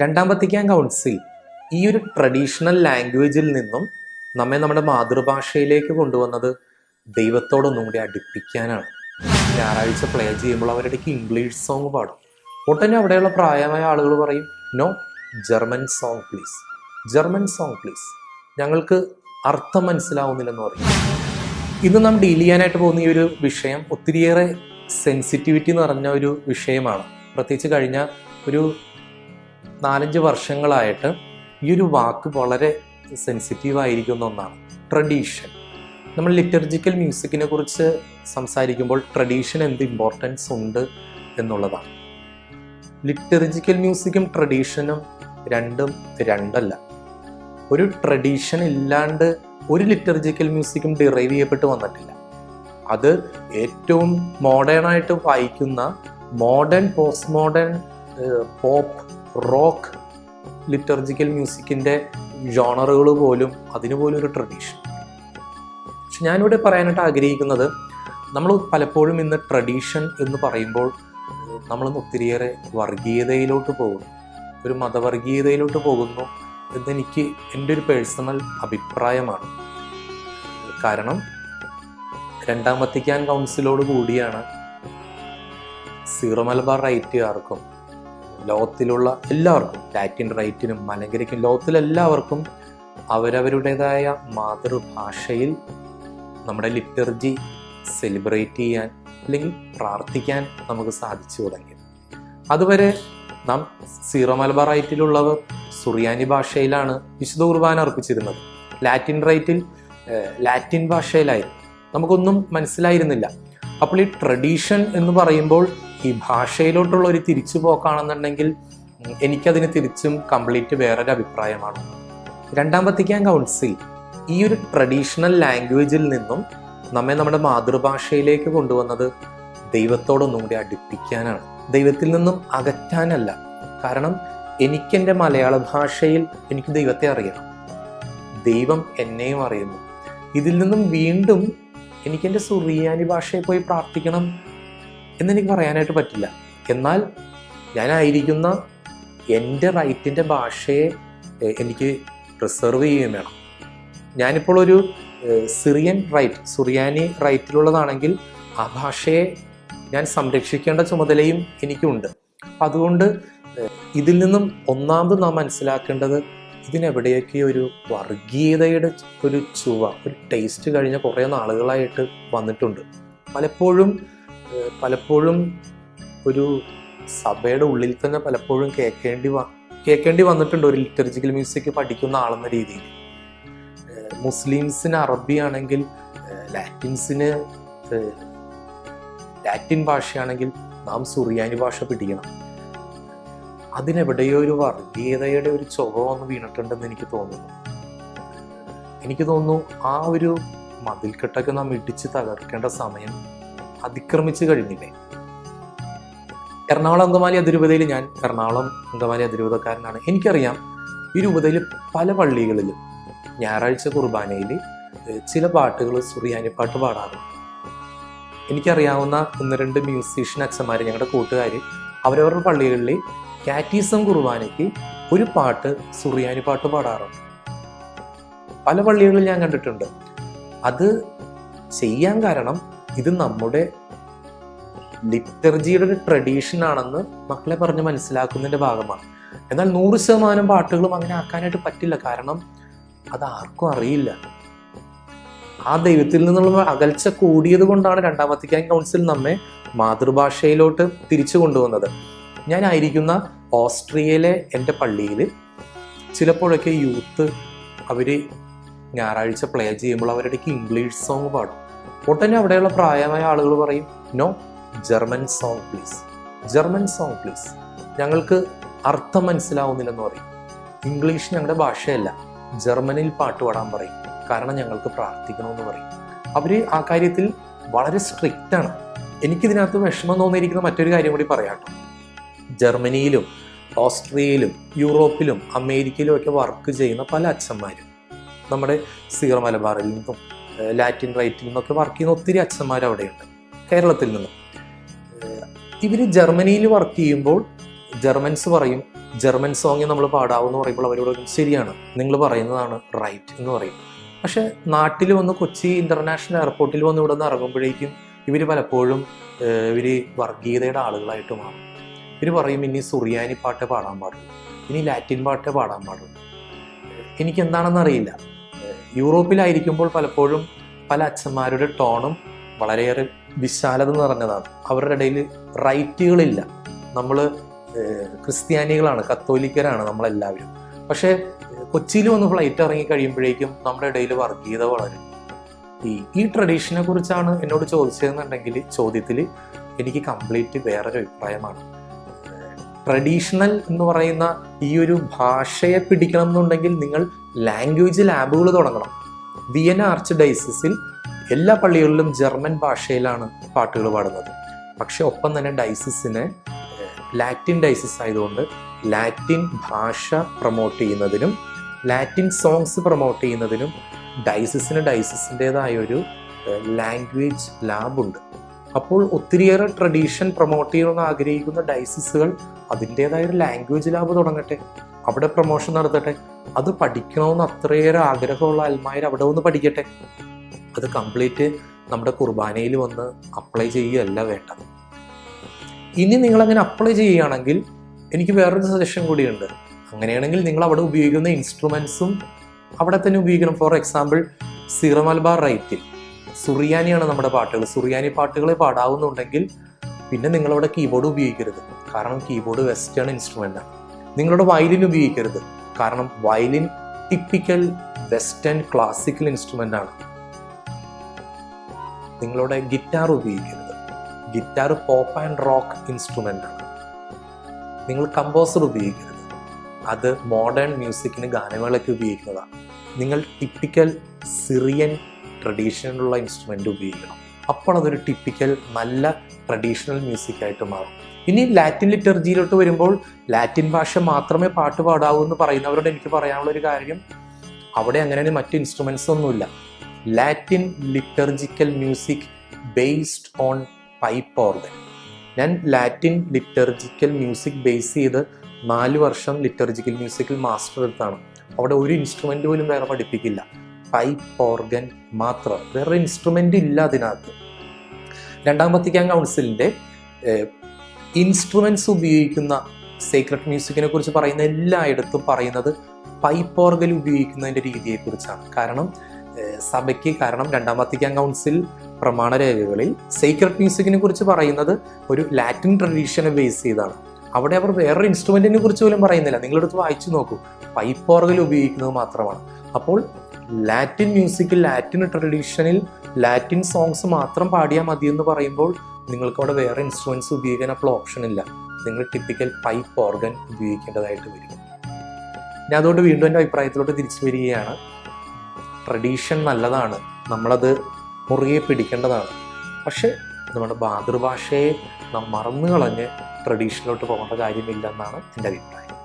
രണ്ടാം Vatican council ഈ ഒരു ട്രഡീഷണൽ ലാംഗ്വേജിൽ നിന്നും നമ്മെ നമ്മുടെ മാതൃഭാഷയിലേക്ക് കൊണ്ടുവന്നത് ദൈവത്തോടൊന്നും കൂടി അടുപ്പിക്കാനാണ്. ഞായറാഴ്ച പ്ലേ ചെയ്യുമ്പോൾ അവരിടയ്ക്ക് ഇംഗ്ലീഷ് സോങ് പാടും. ഒട്ടനെ അവിടെയുള്ള പ്രായമായ ആളുകൾ പറയും no German song please German song please ഞങ്ങൾക്ക് അർത്ഥം മനസ്സിലാവുന്നില്ലെന്ന് പറയും. ഇന്ന് നാം ഡീൽ ചെയ്യാനായിട്ട് പോകുന്ന ഈ ഒരു വിഷയം ഒത്തിരിയേറെ സെൻസിറ്റിവിറ്റി നിറഞ്ഞ ഒരു വിഷയമാണ്. പ്രത്യേകിച്ച് കഴിഞ്ഞ ഒരു നാലഞ്ച് വർഷങ്ങളായിട്ട് ഈ ഒരു വാക്ക് വളരെ സെൻസിറ്റീവ് ആയിരിക്കുന്ന ഒന്നാണ്. ട്രഡീഷൻ നമ്മൾ ലിറ്റർജിക്കൽ മ്യൂസിക്കിനെ കുറിച്ച് സംസാരിക്കുമ്പോൾ ട്രഡീഷൻ എന്ത് ഇമ്പോർട്ടൻസ് ഉണ്ട് എന്നുള്ളതാണ്. ലിറ്റർജിക്കൽ മ്യൂസിക്കും ട്രഡീഷനും രണ്ടും രണ്ടല്ല. ഒരു ട്രഡീഷൻ ഇല്ലാണ്ട് ഒരു ലിറ്റർജിക്കൽ മ്യൂസിക്കും ഡിറൈവ് ചെയ്യപ്പെട്ട് വന്നിട്ടില്ല. അത് ഏറ്റവും മോഡേണായിട്ട് വായിക്കുന്ന modern post modern pop rock liturgical മ്യൂസിക്കിന്റെ ജോണറുകൾ പോലും അതിന് പോലും ഒരു ട്രഡീഷൻ. പക്ഷെ ഞാനിവിടെ പറയാനായിട്ട് ആഗ്രഹിക്കുന്നത് നമ്മൾ പലപ്പോഴും ഇന്ന് ട്രഡീഷൻ എന്ന് പറയുമ്പോൾ നമ്മളിന്ന് ഒത്തിരിയേറെ വർഗീയതയിലോട്ട് പോകുന്നു. ഒരു മതവർഗീയതയിലോട്ട് പോകുന്നു എന്നെനിക്ക് എന്റെ ഒരു പേഴ്സണൽ അഭിപ്രായമാണ്. കാരണം രണ്ടാം വത്തിക്കാൻ കൗൺസിലോട് കൂടിയാണ് സീറോ മലബാർ റൈറ്റുകാർക്കും ലോകത്തിലുള്ള എല്ലാവർക്കും ലാറ്റിൻ റൈറ്റിനും മലങ്കരയ്ക്കും ലോകത്തിലെല്ലാവർക്കും അവരവരുടേതായ മാതൃഭാഷയിൽ നമ്മുടെ ലിറ്റർജി സെലിബ്രേറ്റ് ചെയ്യാൻ അല്ലെങ്കിൽ പ്രാർത്ഥിക്കാൻ നമുക്ക് സാധിച്ചു തുടങ്ങി. അതുവരെ നാം സീറോ മലബാർ റൈറ്റിലുള്ളവർ സുറിയാനി ഭാഷയിലാണ് വിശുദ്ധ കുർബാന അർപ്പിച്ചിരുന്നത്. Latin റൈറ്റിൽ Latin ഭാഷയിലായിരുന്നു. നമുക്കൊന്നും മനസ്സിലായിരുന്നില്ല. അപ്പോൾ ഈ ട്രഡീഷൻ എന്ന് പറയുമ്പോൾ ഈ ഭാഷയിലോട്ടുള്ള ഒരു തിരിച്ചു പോക്കാണെന്നുണ്ടെങ്കിൽ എനിക്കതിന് തിരിച്ചും കംപ്ലീറ്റ് വേറൊരു അഭിപ്രായമാണ് രണ്ടാം വത്തിക്കാൻ കൗൺസിൽ ഈ ഒരു ട്രഡീഷണൽ ലാംഗ്വേജിൽ നിന്നും നമ്മെ നമ്മുടെ മാതൃഭാഷയിലേക്ക് കൊണ്ടുവന്നത് ദൈവത്തോടൊന്നും കൂടി അടുപ്പിക്കാനാണ്. ദൈവത്തിൽ നിന്നും അകറ്റാനല്ല. കാരണം എനിക്കെന്റെ മലയാള ഭാഷയിൽ എനിക്ക് ദൈവത്തെ അറിയണം. ദൈവം എന്നെയും അറിയുന്നു. ഇതിൽ നിന്നും വീണ്ടും എനിക്കെന്റെ സുറിയാനി ഭാഷയിൽ പോയി പ്രാർത്ഥിക്കണം. എന്നെനിക്ക് പറയാനായിട്ട് പറ്റില്ല. എന്നാൽ ഞാനായിരിക്കുന്ന എന്റെ റൈറ്റിന്റെ ഭാഷയെ എനിക്ക് പ്രിസർവ് ചെയ്യുകയും വേണം. ഞാനിപ്പോൾ ഒരു സിറിയൻ റൈറ്റ് സുറിയാനി റൈറ്റിലുള്ളതാണെങ്കിൽ ആ ഭാഷയെ ഞാൻ സംരക്ഷിക്കേണ്ട ചുമതലയും എനിക്കുണ്ട്. അപ്പം അതുകൊണ്ട് ഇതിൽ നിന്നും ഒന്നാമത് നാം മനസ്സിലാക്കേണ്ടത് ഇതിനെവിടെയൊക്കെ ഒരു വർഗീയതയുടെ ഒരു ചുവ ഒരു ടേസ്റ്റ് കഴിഞ്ഞ കുറേ നാളുകളായിട്ട് വന്നിട്ടുണ്ട്. പലപ്പോഴും പലപ്പോഴും ഒരു സഭയുടെ ഉള്ളിൽ തന്നെ പലപ്പോഴും കേൾക്കേണ്ടി കേൾക്കേണ്ടി വന്നിട്ടുണ്ട് ഒരു ലിറ്റർജിക്കൽ മ്യൂസിക് പഠിക്കുന്ന ആളെന്ന രീതിയിൽ. മുസ്ലിംസിന് അറബി ആണെങ്കിൽ ലാറ്റിൻസിന് ലാറ്റിൻ ഭാഷയാണെങ്കിൽ നാം സുറിയാനി ഭാഷ പിടിക്കണം. അതിനെവിടെയോ ഒരു വർഗീയതയുടെ ഒരു ചുവ വന്ന് വീണിട്ടുണ്ടെന്ന് എനിക്ക് തോന്നുന്നു. എനിക്ക് തോന്നുന്നു ആ ഒരു മതിൽക്കെട്ടൊക്കെ നാം ഇടിച്ച് തകർക്കേണ്ട സമയം അതിക്രമിച്ചു കഴിഞ്ഞില്ലേ? എറണാകുളം അങ്കമാലി അതിരൂപതയിൽ ഞാൻ എറണാകുളം അങ്കമാലി അതിരൂപതക്കാരനാണ്. എനിക്കറിയാം ഈ രൂപതയിൽ പല പള്ളികളിലും ഞായറാഴ്ച കുർബാനയിൽ ചില പാട്ടുകൾ സുറിയാനി പാട്ട് പാടാറുണ്ട്. എനിക്കറിയാവുന്ന ഒന്ന് രണ്ട് മ്യൂസീഷ്യൻ അച്ഛന്മാർ ഞങ്ങളുടെ കൂട്ടുകാർ അവരവരുടെ പള്ളികളിൽ കാറ്റീസം കുർബാനയ്ക്ക് ഒരു പാട്ട് സുറിയാനി പാട്ട് പാടാറുണ്ട്. പല പള്ളികളിൽ ഞാൻ കണ്ടിട്ടുണ്ട്. അത് ചെയ്യാൻ കാരണം ഇത് നമ്മുടെ ലിറ്റർജിയുടെ ഒരു ട്രഡീഷൻ ആണെന്ന് മക്കളെ പറഞ്ഞ് മനസ്സിലാക്കുന്നതിന്റെ ഭാഗമാണ്. എന്നാൽ നൂറ് ശതമാനം പാട്ടുകളും അങ്ങനെ ആക്കാനായിട്ട് പറ്റില്ല. കാരണം അത് ആർക്കും അറിയില്ല. ആ ദൈവത്തിൽ നിന്നുള്ള അകൽച്ച കൂടിയത് കൊണ്ടാണ് രണ്ടാം വത്തിക്കാൻ കൗൺസിൽ നമ്മെ മാതൃഭാഷയിലോട്ട് തിരിച്ചു കൊണ്ടുവന്നത്. ഞാനായിരിക്കുന്ന ഓസ്ട്രിയയിലെ എന്റെ പള്ളിയിൽ ചിലപ്പോഴൊക്കെ യൂത്ത് അവർ ഞായറാഴ്ച പ്ലേ ചെയ്യുമ്പോൾ അവരുടെ ഇംഗ്ലീഷ് സോങ് പാടും. ഒട്ടനെ അവിടെയുള്ള പ്രായമായ ആളുകൾ പറയും no German song please German song please ഞങ്ങൾക്ക് അർത്ഥം മനസ്സിലാവുന്നില്ലെന്ന് പറയും. ഇംഗ്ലീഷ് ഞങ്ങളുടെ ഭാഷയല്ല. ജർമ്മനിൽ പാട്ട് പാടാൻ പറയും. കാരണം ഞങ്ങൾക്ക് പ്രാർത്ഥിക്കണമെന്ന് പറയും. അവർ ആ കാര്യത്തിൽ വളരെ സ്ട്രിക്റ്റ് ആണ്. എനിക്കിതിനകത്ത് വിഷമം തോന്നിയിരിക്കുന്ന മറ്റൊരു കാര്യം കൂടി പറയാം ജർമ്മനിയിലും ഓസ്ട്രിയയിലും യൂറോപ്പിലും അമേരിക്കയിലും ഒക്കെ വർക്ക് ചെയ്യുന്ന പല അച്ഛന്മാരും. നമ്മുടെ സീറോ മലബാറിൽ നിന്നും ലാറ്റിൻ റൈറ്റിൽ നിന്നൊക്കെ വർക്ക് ചെയ്യുന്ന ഒത്തിരി അച്ഛന്മാർ അവിടെയുണ്ട്. കേരളത്തിൽ നിന്നും. ഇവർ ജർമ്മനിയിൽ വർക്ക് ചെയ്യുമ്പോൾ ജർമ്മൻസ് പറയും ജർമ്മൻ സോങ് നമ്മൾ പാടാവെന്ന് പറയുമ്പോൾ അവരോട് ശരിയാണ്. നിങ്ങൾ പറയുന്നതാണ് റൈറ്റ് എന്ന് പറയും. പക്ഷെ നാട്ടിൽ വന്ന് കൊച്ചി ഇന്റർനാഷണൽ എയർപോർട്ടിൽ വന്ന് ഇവിടെ നിന്ന് ഇറങ്ങുമ്പോഴേക്കും ഇവർ പലപ്പോഴും ഇവർ വർഗീയതയുടെ ആളുകളായിട്ട് മാറും. ഇവർ പറയും ഇനി സുറിയാനി പാട്ടേ പാടാൻ പാടുള്ളൂ ഇനി ലാറ്റിൻ പാട്ടേ പാടാൻ പാടുള്ളൂ എനിക്ക് എന്താണെന്ന് അറിയില്ല. യൂറോപ്പിലായിരിക്കുമ്പോൾ പലപ്പോഴും പല അച്ഛന്മാരുടെ ടോണും വളരെയേറെ വിശാലത നിറഞ്ഞതാണ്. അവരുടെ ഇടയിൽ റൈറ്റുകളില്ല. നമ്മൾ ക്രിസ്ത്യാനികളാണ് കത്തോലിക്കരാണ് നമ്മളെല്ലാവരും. പക്ഷേ കൊച്ചിയിൽ വന്ന് ഫ്ലൈറ്റ് ഇറങ്ങി കഴിയുമ്പോഴേക്കും നമ്മുടെ ഇടയിൽ വർഗീയത വളരും. ഈ ഈ ട്രഡീഷനെ കുറിച്ചാണ് എന്നോട് ചോദിച്ചതെന്നുണ്ടെങ്കിൽ ചോദ്യത്തിൽ എനിക്ക് കംപ്ലീറ്റ് വേറൊരു അഭിപ്രായമാണ്. ട്രഡീഷണൽ എന്ന് പറയുന്ന ഈ ഒരു ഭാഷയെ പിടിക്കണം എന്നുണ്ടെങ്കിൽ നിങ്ങൾ ലാംഗ്വേജ് ലാബുകൾ തുടങ്ങണം. വിയന ആർച്ച് ഡൈസിസിൽ എല്ലാ പള്ളികളിലും ജർമ്മൻ ഭാഷയിലാണ് പാട്ടുകൾ പാടുന്നത്. പക്ഷെ ഒപ്പം തന്നെ ഡൈസിസിനെ ലാറ്റിൻ ഡൈസിസ് ആയതുകൊണ്ട് ലാറ്റിൻ ഭാഷ പ്രൊമോട്ട് ചെയ്യുന്നതിനും ലാറ്റിൻ സോങ്സ് പ്രൊമോട്ട് ചെയ്യുന്നതിനും ഡൈസിസിന് ഡൈസിസിന്റെതായ ഒരു ലാംഗ്വേജ് ലാബുണ്ട് അപ്പോൾ ഒത്തിരിയേറെ ട്രഡീഷൻ പ്രൊമോട്ട് ചെയ്യണമെന്ന് ആഗ്രഹിക്കുന്ന ഡൈസിസുകൾ അതിന്റേതായ ഒരു ലാംഗ്വേജ് ലാബ് തുടങ്ങട്ടെ. അവിടെ പ്രൊമോഷൻ നടത്തട്ടെ. അത് പഠിക്കണമെന്ന് അത്രയേറെ ആഗ്രഹമുള്ള അൽമായർ അവിടെ വന്ന് പഠിക്കട്ടെ. അത് കംപ്ലീറ്റ് നമ്മുടെ കുർബാനയിൽ വന്ന് അപ്ലൈ ചെയ്യുകയല്ല വേണ്ടത്. ഇനി നിങ്ങൾ അങ്ങനെ അപ്ലൈ ചെയ്യുകയാണെങ്കിൽ എനിക്ക് വേറൊരു സജഷൻ കൂടിയുണ്ട്. അങ്ങനെയാണെങ്കിൽ നിങ്ങൾ അവിടെ ഉപയോഗിക്കുന്ന ഇൻസ്ട്രുമെൻസും അവിടെ തന്നെ ഉപയോഗിക്കണം. ഫോർ എക്സാമ്പിൾ സിറമൽബാർ റൈറ്റിൽ സുറിയാനിയാണ് നമ്മുടെ പാട്ടുകൾ. സുറിയാനി പാട്ടുകളെ പാടാവുന്നുണ്ടെങ്കിൽ പിന്നെ നിങ്ങളവിടെ കീബോർഡ് ഉപയോഗിക്കരുത്. കാരണം കീബോർഡ് വെസ്റ്റേൺ ഇൻസ്ട്രുമെന്റാണ് നിങ്ങളുടെ വയലിൻ ഉപയോഗിക്കരുത്. കാരണം violin typical western classical instrument ആണ്. നിങ്ങളുടെ ഗിറ്റാർ ഉപയോഗിക്കരുത്. Guitar pop and rock instrument ആണ്. നിങ്ങൾ കമ്പോസർ ഉപയോഗിക്കരുത്. അത് മോഡേൺ മ്യൂസിക്കിന് ഗാനങ്ങളൊക്കെ ഉപയോഗിക്കുന്നതാണ്. നിങ്ങൾ ടിപ്പിക്കൽ സിറിയൻ ട്രഡീഷണലുള്ള ഇൻസ്ട്രുമെന്റ് ഉപയോഗിക്കണം. അപ്പോൾ അതൊരു ടിപ്പിക്കൽ നല്ല ട്രഡീഷണൽ മ്യൂസിക് ആയിട്ട് മാറും. ഇനി ലാറ്റിൻ ലിറ്റർജിയിലോട്ട് വരുമ്പോൾ ലാറ്റിൻ ഭാഷ മാത്രമേ പാട്ട് പാടാവൂ എന്ന് പറയുന്നവരോട് എനിക്ക് പറയാനുള്ള ഒരു കാര്യം അവിടെ അങ്ങനെ മറ്റു ഇൻസ്ട്രുമെൻസ് ഒന്നുമില്ല. Latin liturgical music based on pipe organ ഞാൻ ലാറ്റിൻ ലിറ്റർജിക്കൽ മ്യൂസിക് ബേസ് ചെയ്ത് നാല് വർഷം ലിറ്റർജിക്കൽ മ്യൂസിക്കിൽ മാസ്റ്റർ എടുത്താണ്. അവിടെ ഒരു ഇൻസ്ട്രുമെന്റ് പോലും വേറെ പഠിപ്പിക്കില്ല. പൈപ്പ് ഓർഗൻ മാത്രം. വേറെ ഇൻസ്ട്രുമെന്റ് ഇല്ല അതിനകത്ത്. രണ്ടാം വത്തിക്കാൻ കൗൺസിലിന്റെ ഇൻസ്ട്രുമെന്റ്സ് ഉപയോഗിക്കുന്ന സീക്രട്ട് മ്യൂസിക്കിനെ കുറിച്ച് പറയുന്ന എല്ലായിടത്തും പറയുന്നത് പൈപ്പ് ഓർഗൻ ഉപയോഗിക്കുന്നതിന്റെ രീതിയെക്കുറിച്ചാണ്. കാരണം സഭയ്ക്ക് കാരണം രണ്ടാം വത്തിക്കാൻ കൗൺസിൽ പ്രമാണരേഖകളിൽ സീക്രട്ട് മ്യൂസിക്കിനെ കുറിച്ച് പറയുന്നത് ഒരു ലാറ്റിൻ ട്രഡീഷനെ ബേസ് ചെയ്താണ്. അവിടെ അവർ വേറൊരു ഇൻസ്ട്രുമെന്റിനെ കുറിച്ച് പോലും പറയുന്നില്ല. നിങ്ങളെടുത്ത് വായിച്ചു നോക്കൂ. പൈപ്പ് ഓർഗൽ ഉപയോഗിക്കുന്നത് മാത്രമാണ്. അപ്പോൾ ലാറ്റിൻ മ്യൂസിക്കിൽ ലാറ്റിൻ ട്രഡീഷനിൽ ലാറ്റിൻ സോങ്സ് മാത്രം പാടിയാൽ മതി എന്ന് പറയുമ്പോൾ നിങ്ങൾക്ക് അവിടെ വേറെ ഇൻസ്ട്രുമെന്റ്സ് ഉപയോഗിക്കാൻ അപ്പോൾ ഓപ്ഷൻ ഇല്ല. നിങ്ങൾ ടിപ്പിക്കൽ പൈപ്പ് ഓർഗൻ ഉപയോഗിക്കേണ്ടതായിട്ട് വരും. ഞാൻ അതുകൊണ്ട് വീണ്ടും എന്റെ അഭിപ്രായത്തിലോട്ട് തിരിച്ചു വരികയാണ്. ട്രഡീഷൻ നല്ലതാണ്. നമ്മളത് മുറുകെ പിടിക്കേണ്ടതാണ്. പക്ഷേ നമ്മുടെ മാതൃഭാഷയെ നാം മറന്നു കളഞ്ഞ് ട്രഡീഷനിലോട്ട് പോകേണ്ട കാര്യമില്ലെന്നാണ് എന്റെ അഭിപ്രായം.